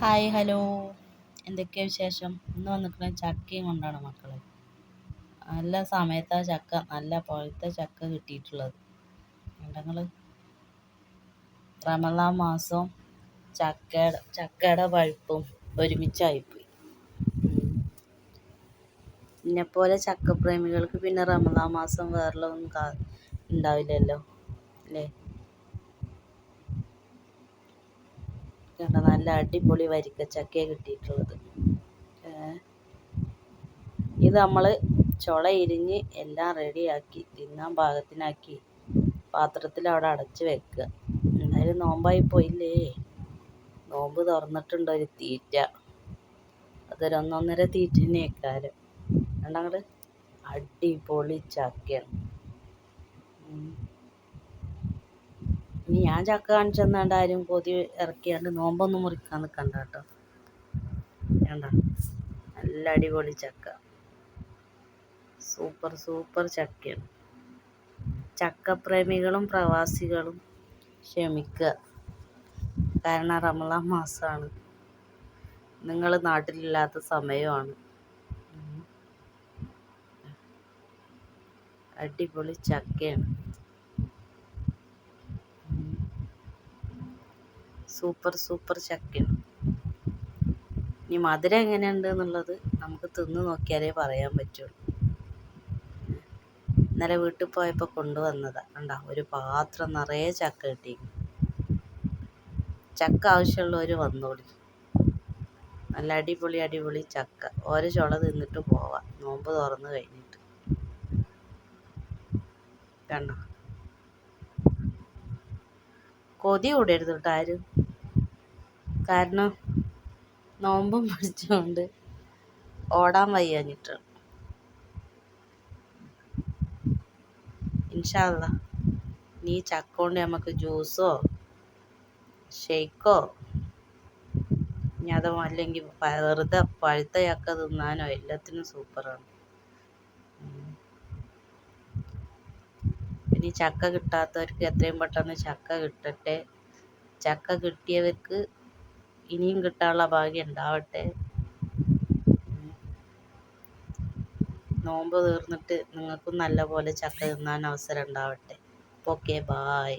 Hi hello. എന്തൊക്കെയാ വിശേഷം? ഇന്ന് വന്നിട്ടുള്ള ചക്കയും കൊണ്ടാണ് മക്കൾ നല്ല സമയത്താ ചക്ക നല്ല പോലത്തെ ചക്ക കിട്ടിയിട്ടുള്ളത്. ഉണ്ടങ്ങൾ റമദാൻ മാസം ചക്കയുടെ ചക്കയുടെ പഴുപ്പും ഒരുമിച്ചായിപ്പോയി. എന്നെപ്പോലെ ചക്കപ്രേമികൾക്ക് പിന്നെ റമദാൻ മാസം വേറെ ഒന്നും ഉണ്ടാവില്ലല്ലോ അല്ലേ കണ്ട നല്ല അടിപൊളി വരിക്കച്ചക്കയാണ് കിട്ടിയിട്ടുള്ളത്. ഇത് നമ്മൾ ചുള ഇരിഞ്ഞ് എല്ലാം റെഡിയാക്കി തിന്നാൻ പാകത്തിനാക്കി പാത്രത്തിൽ അവിടെ അടച്ച് വെക്കുക. എന്തായാലും നോമ്പായി പോയില്ലേ? നോമ്പ് തുറന്നിട്ടുണ്ട് ഒരു തീറ്റ. അതൊരു ഒന്നൊന്നര തീറ്റ തന്നെയാക്കാരം കണ്ടങ്ങട് അടിപൊളി ചക്കയാണ്. ഇനി ഞാൻ ചക്ക കാണിച്ചെന്നാണ്ട് ആരും കൊതി ഇറക്കിയാണ്ട് നോമ്പൊന്നും മുറിക്കാൻ നിൽക്കണ്ട കേട്ടോ. വേണ്ട നല്ല അടിപൊളി ചക്ക. സൂപ്പർ സൂപ്പർ ചക്കയാണ്. ചക്കപ്രേമികളും പ്രവാസികളും ക്ഷമിക്കുക. കാരണം റമളാൻ മാസമാണ് നിങ്ങൾ നാട്ടിലില്ലാത്ത സമയമാണ്. അടിപൊളി ചക്കയാണ്. സൂപ്പർ സൂപ്പർ ചക്കയാണ്. ഇനി മധുരം എങ്ങനെയുണ്ട് എന്നുള്ളത് നമുക്ക് തിന്ന് നോക്കിയാലേ പറയാൻ പറ്റുള്ളൂ. ഇന്നലെ വീട്ടിൽ പോയപ്പോൾ കൊണ്ടുവന്നതാ. കണ്ട ഒരു പാത്രം നിറയെ ചക്ക കിട്ടി ചക്ക ആവശ്യമുള്ളവർ വന്നോളി. നല്ല അടിപൊളി അടിപൊളി ചക്ക. ഒരു ചുള തിന്നിട്ട് പോവാം. നോമ്പ് തുറന്ന് കഴിഞ്ഞിട്ട്. കണ്ടോ? കൊതി കൂടരുത് കേട്ടോ ആരും? കാരണം നോമ്പും പിടിച്ചുകൊണ്ട് ഓടാൻ വയ്യാഞ്ഞിട്ടാണ് ഇൻഷാല്ല നീ ചക്ക കൊണ്ട് നമുക്ക് ജ്യൂസോ ഷെയ്ക്കോ ഇനി അതോ അല്ലെങ്കിൽ വെറുതെ പഴുത്ത ചക്ക തിന്നാനോ എല്ലാത്തിനും സൂപ്പറാണ്. ഇനി ചക്ക കിട്ടാത്തവർക്ക് എത്രയും പെട്ടെന്ന് ചക്ക കിട്ടട്ടെ. ചക്ക കിട്ടിയവർക്ക് ഇനിയും കിട്ടാനുള്ള ഭാഗ്യം ഉണ്ടാവട്ടെ. നോമ്പ് തീർന്നിട്ട് നിങ്ങൾക്കും നല്ല പോലെ ചക്ക തിന്നാൻ അവസരം ഉണ്ടാവട്ടെ. Okay bye